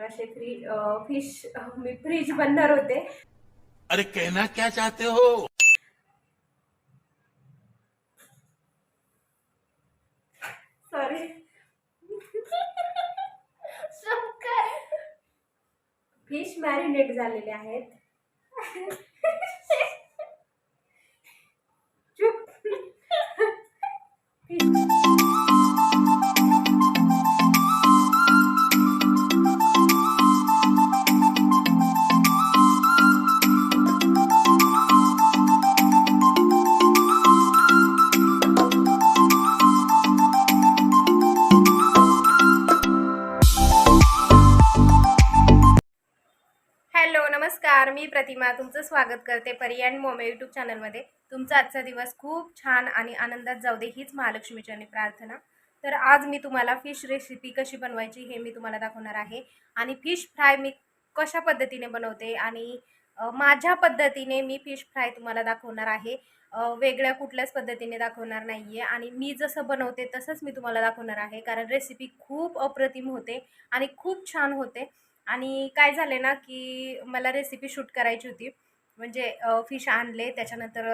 असे free fish मी fridge बनणार होते. अरे कहना क्या चाहते हो? सॉरी फ़िश मॅरिनेट झालेले आहेत. नमस्कार मी प्रतिमा तुमचं स्वागत करते परी अँड मोमे यूट्यूब चॅनलमध्ये तुमचा आजचा दिवस खूप छान आणि आनंदात जाऊ दे हीच महालक्ष्मीचरणी प्रार्थना. तर आज मी तुम्हाला फिश रेसिपी कशी बनवायची हे मी तुम्हाला दाखवणार आहे. आणि फिश फ्राय मी कशा पद्धतीने बनवते आणि माझ्या पद्धतीने मी फिश फ्राय तुम्हाला दाखवणार आहे. वेगळ्या कुठल्याच पद्धतीने दाखवणार नाही आहे आणि मी जसं बनवते तसंच मी तुम्हाला दाखवणार आहे. कारण रेसिपी खूप अप्रतिम होते आणि खूप छान होते. आणि काय झाले ना की मला रेसिपी शूट करायची होती. म्हणजे फिश आणले त्याच्यानंतर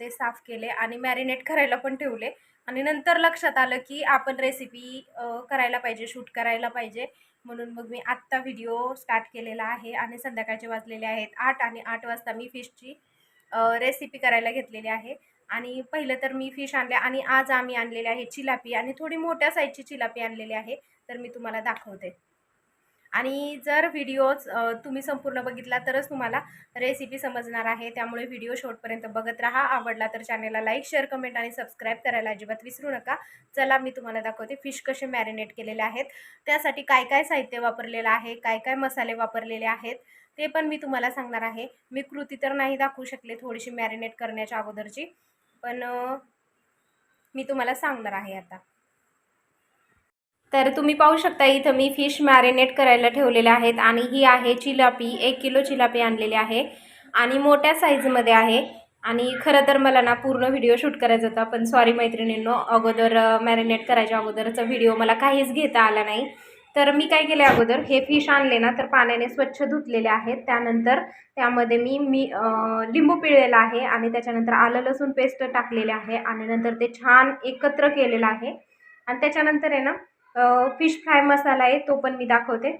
ते साफ केले आणि मॅरिनेट करायला पण ठेवले. आणि नंतर लक्षात आलं की आपण रेसिपी करायला पाहिजे शूट करायला पाहिजे. म्हणून मग मी आत्ता व्हिडिओ स्टार्ट केलेला आहे आणि संध्याकाळचे वाजलेले आहेत आठ आणि आठ वाजता मी फिशची रेसिपी करायला घेतलेली आहे. आणि पहिलं तर मी फिश आणले आणि आज आम्ही आणलेले आहे चिलापी आणि थोडी मोठ्या साईजची चिलापी आणलेली आहे. तर मी तुम्हाला दाखवते. आणि जर व्हिडिओज तुम्ही संपूर्ण बघितला तरच तुम्हाला रेसिपी समजणार आहे. त्यामुळे व्हिडिओ शेवटपर्यंत बघत राहा. आवडला तर चॅनलला लाईक शेअर कमेंट आणि सबस्क्राईब करायला अजिबात विसरू नका. चला मी तुम्हाला दाखवते फिश कसे मॅरिनेट केलेले आहेत. त्यासाठी काय काय साहित्य वापरलेलं आहे काय काय मसाले वापरलेले आहेत ते पण मी तुम्हाला सांगणार आहे. मी कृती तर नाही दाखवू शकले थोडीशी मॅरिनेट करण्याच्या अगोदरची पण मी तुम्हाला सांगणार आहे आता. तर तुम्ही पाहू शकता इथं मी फिश मॅरिनेट करायला ठेवलेल्या आहेत आणि ही आहे चिलापी एक किलो चिलापी आणलेली आहे आणि मोठ्या साईजमध्ये आहे. आणि खरं तर मला ना पूर्ण व्हिडिओ शूट करायचा होता पण सॉरी मैत्रिणींनो अगोदर मॅरिनेट करायच्या अगोदरचा व्हिडिओ मला काहीच घेता आला नाही. तर मी काय केले अगोदर हे फिश आणले ना तर पाण्याने स्वच्छ धुतलेले आहेत. त्यानंतर त्यामध्ये मी मी लिंबू पिळलेला आहे आणि त्याच्यानंतर आलं लसूण पेस्ट टाकलेले आहे आणि नंतर ते छान एकत्र केलेलं आहे. आणि त्याच्यानंतर आहे ना फिश फ्राय मसाला आहे तो पण मी दाखवते.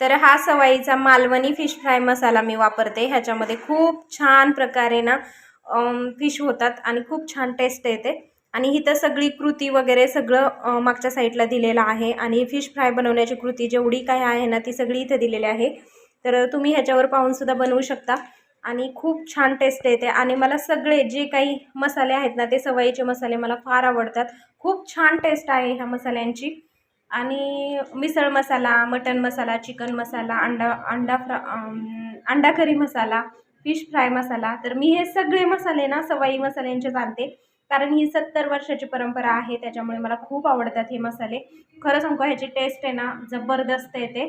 तर हा सवाईचा मालवणी फिश फ्राय मसाला मी वापरते. ह्याच्यामध्ये खूप छान प्रकारे ना फिश होतात आणि खूप छान टेस्ट येते. आणि इथं सगळी कृती वगैरे सगळं मागच्या साईडला दिलेलं आहे. आणि फिश फ्राय बनवण्याची कृती जेवढी काय आहे ना ती सगळी इथं दिलेली आहे. तर तुम्ही ह्याच्यावर पाहूनसुद्धा बनवू शकता. आणि खूप छान टेस्ट येते. आणि मला सगळे जे काही मसाले आहेत ना ते सवयीचे मसाले मला फार आवडतात. खूप छान टेस्ट आहे ह्या मसाल्यांची. आणि मिसळ मसाला मटन मसाला चिकन मसाला अंडा अंडा फ्रा अंडा करी मसाला फिश फ्राय मसाला. तर मी हे सगळे मसाले ना सवाई मसाल्यांचेच आणते. कारण ही सत्तर वर्षाची परंपरा आहे त्याच्यामुळे मला खूप आवडतात हे मसाले. खरं सांगू ह्याची टेस्ट आहे ना जबरदस्त येते.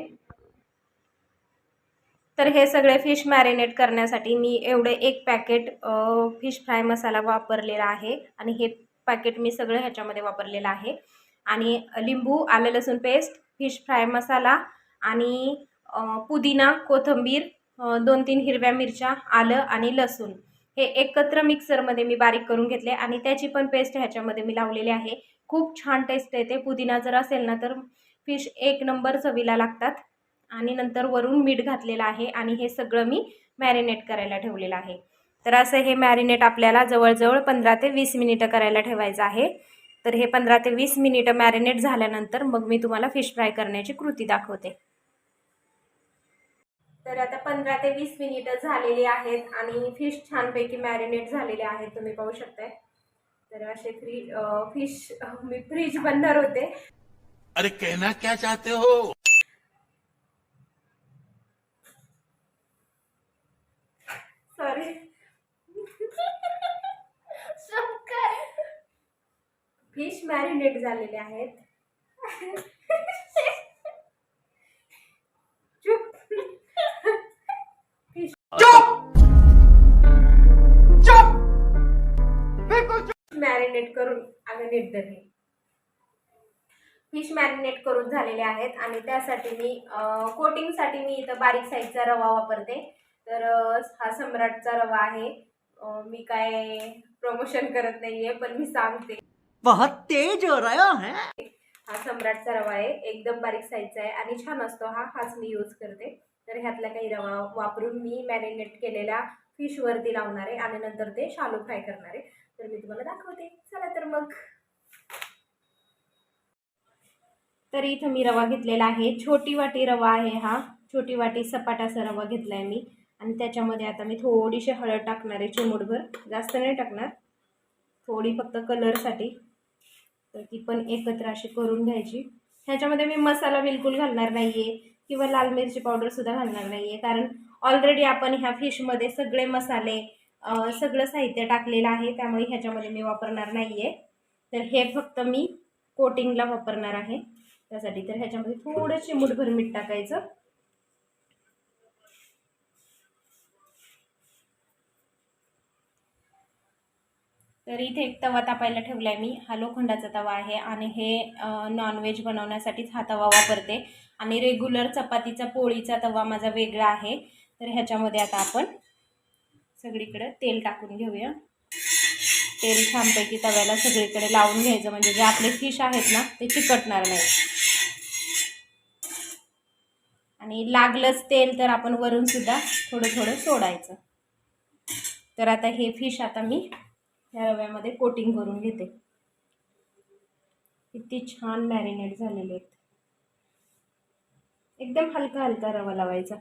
तर हे सगळे फिश मॅरिनेट करण्यासाठी मी एवढे एक पॅकेट फिश फ्राय मसाला वापरलेला आहे. आणि हे पॅकेट मी सगळं ह्याच्यामध्ये वापरलेलं आहे. आणि लिंबू आलं लसूण पेस्ट फिश फ्राय मसाला आणि पुदिना कोथिंबीर दोन तीन हिरव्या मिरच्या आलं आणि लसूण. हे एकत्र मिक्सरमध्ये मी बारीक करून घेतले आणि त्याची पण पेस्ट ह्याच्यामध्ये मी लावलेली आहे. खूप छान टेस्ट येते. पुदिना जर असेल ना तर फिश एक नंबर चवीला लागतात. आणि नंतर वरून मीठ घातलेलं आहे आणि हे सगळं मी मॅरिनेट करायला ठेवलेलं आहे. तर असं हे मॅरिनेट आपल्याला जवळजवळ पंधरा ते वीस मिनिटं करायला ठेवायचं आहे. तर हे पंधरा ते वीस मिनिटं मॅरिनेट झाल्यानंतर मग मी तुम्हाला फिश फ्राय करण्याची कृती दाखवते. तर आता पंधरा ते वीस मिनिटं झालेली आहेत आणि फिश छानपैकी मॅरिनेट झालेले आहेत. तुम्ही पाहू शकताय. तर असे फ्री फिश मी फ्रीज बनणार होते. अरे कहना क्या चाहते हो सॉरी फिश मॅरिनेट झालेले आहेत. मॅरिनेट करून अगं नीट धरली. फिश मॅरिनेट करून झालेले आहेत आणि त्यासाठी मी कोटिंगसाठी मी इथं बारीक साईजचा रवा वापरते. तर हा सम्राटचा रवा आहे. मी काय प्रमोशन करत नाहीये पण मी सांगते. बहुत तेज हो रहा है। हा सम्राटचा रवा आहे एकदम बारीक साईजचा आहे आणि छान असतो हा हाच मी यूज करते. तर ह्यातला काही रवा वापरून मी मॅरिनेट केलेल्या फिशवरती लावणार आहे आणि नंतर ते शालू फ्राय करणार आहे. तर मी तुम्हाला दाखवते. चला तर मग. तर इथं मी रवा घेतलेला आहे. छोटी वाटी रवा आहे हा. छोटी वाटी सपाटाचा रवा घेतला आहे मी. आणि त्याच्यामध्ये आता मी थोडीशी हळद टाकणार आहे चिमूटभर. जास्त नाही टाकणार. थोडी फक्त कलरसाठी तर ती पण एकत्र अशी करून घ्यायची. ह्याच्यामध्ये मी मसाला बिलकुल घालणार नाही आहे किंवा लाल मिरची पावडरसुद्धा घालणार नाही आहे कारण ऑलरेडी आपण ह्या फिशमध्ये सगळे मसाले सगळं साहित्य टाकलेलं आहे. त्यामुळे ह्याच्यामध्ये मी वापरणार नाही आहे तर हे फक्त मी कोटिंगला वापरणार आहे. त्यासाठी तर ह्याच्यामध्ये थोडं चिमूटभर मीठ टाकायचं. तर इथे एक तवा तापायला ठेवला आहे मी. हा लोखंडाचा तवा आहे आणि हे नॉनव्हेज बनवण्यासाठीच हा तवा वापरते. आणि रेग्युलर चपातीचा पोळीचा तवा माझा वेगळा आहे. तर ह्याच्यामध्ये आता आपण सगळीकडे तेल टाकून घेऊया. तेल छानपैकी तव्याला सगळीकडे लावून घ्यायचं. म्हणजे जे आपले फिश आहेत ना ते चिकटणार नाही. आणि लागलंच तेल तर आपण वरून सुद्धा थोडं थोडं सोडायचं. तर आता हे फिश आता मी ह्या रव्यामध्ये कोटिंग करून घेते. किती छान मॅरिनेट झालेले आहेत. एकदम हलका हलका रवा लावायचा.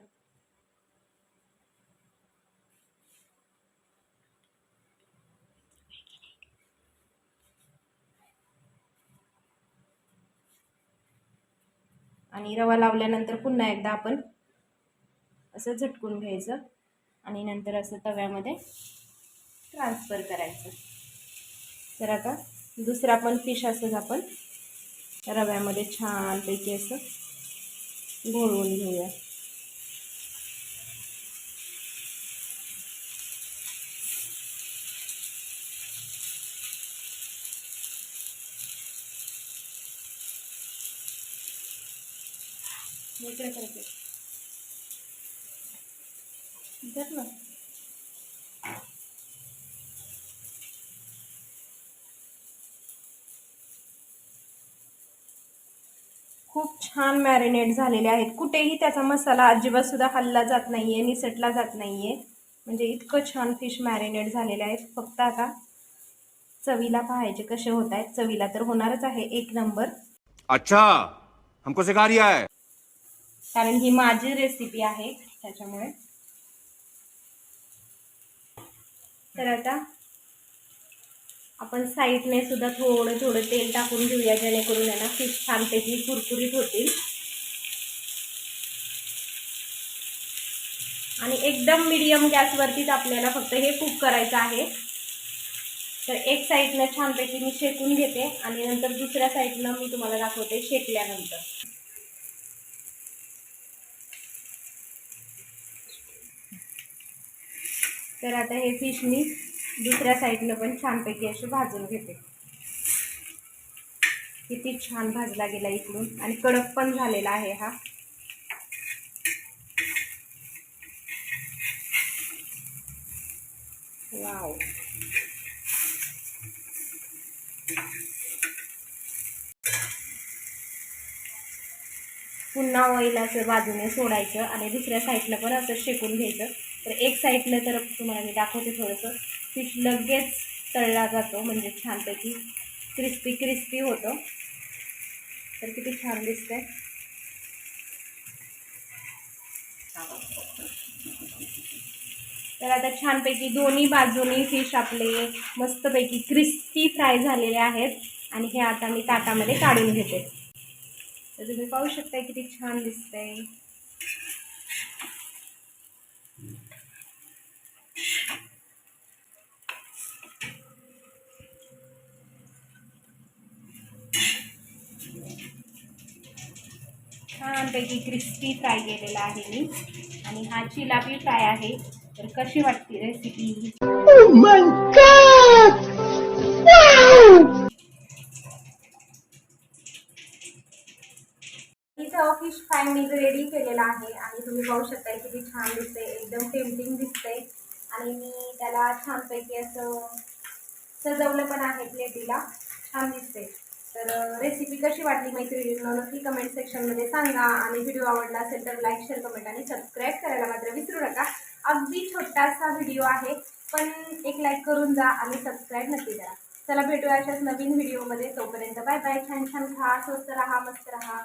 आणि रवा लावल्यानंतर पुन्हा एकदा आपण असं झटकून घ्यायचं. आणि नंतर असं तव्यामध्ये ट्रान्सफर करायचं. तर आता दुसरा पण फिश असंच आपण रव्यामध्ये छानपैकी असं घोळवून घेऊया. मोकळं करायचं. ना. खूप छान मॅरिनेट झालेले आहेत. कुठेही त्याचा मसाला अजिबात सुद्धा हल्ला जात नाही आहे निसटला जात नाही आहे म्हणजे इतकं छान फिश मॅरिनेट झालेले आहेत. फक्त आता चवीला पाहायचे कसे होत आहेत. चवीला तर होणारच आहे एक नंबर अच्छा हमको सिखा रिया है. कारण ही माझी रेसिपी आहे त्याच्यामुळे. तर आता आपण साईडने सुद्धा थोडं थोडं तेल टाकून घेऊया जेणेकरून यांना फिश फिश छानपैकी कुरकुरीत होतील. आणि एकदम मिडियम गॅसवरतीच आपल्याला फक्त हे कुक करायचं आहे. तर एक साईडनं छानपैकी मी शेकून घेते आणि नंतर दुसऱ्या साईडनं मी तुम्हाला दाखवते शेकल्यानंतर. तर आता हे फिश मी दुसऱ्या साईडनं पण छानपैकी असे भाजून घेते. किती छान भाजला गेला इकडून. आणि कडक पण झालेला आहे हा. वाव. पुन्हा ऑइल असं बाजूने सोडायचं आणि दुसऱ्या साईडला पण असं शेकून घ्यायचं. तर एक साईडला तर तुम्हाला मी दाखवते थोडंसं. फिश लगेच तळला जातो म्हणजे छानपैकी क्रिस्पी क्रिस्पी होतो. तर किती छान दिसतंय. तर आता छानपैकी दोन्ही बाजूनी फिश आपले मस्तपैकी क्रिस्पी फ्राय झालेले आहेत. आणि हे आता मी ताटामध्ये काढून घेते. तर तुम्ही पाहू शकता किती छान दिसतंय. छानपैकी क्रिस्पी फ्राय केलेला आहे मी. आणि हा चिलापी फ्राय आहे. तर कशी वाटते रेसिपी मी रेडी केलेला आहे. आणि तुम्ही पाहू शकता किती छान दिसते एकदम टेम्पटिंग दिसते आणि मी त्याला छानपैकी असं सजवलं पण आहे प्लेटीला छान दिसते तर रेसिपी कशी वाटली मैत्रिणींना? नक्की कमेंट सेक्शनमध्ये सांगा. आणि व्हिडिओ आवडला असेल तर लाईक शेअर कमेंट आणि सबस्क्राईब करायला मात्र विसरू नका. अगदी छोटासा व्हिडिओ आहे पण एक लाईक करून जा आणि सबस्क्राईब नक्की करा. चला भेटूया अशाच नवीन व्हिडिओमध्ये तोपर्यंत बाय बाय छान छान खा स्वस्त राहा मस्त राहा.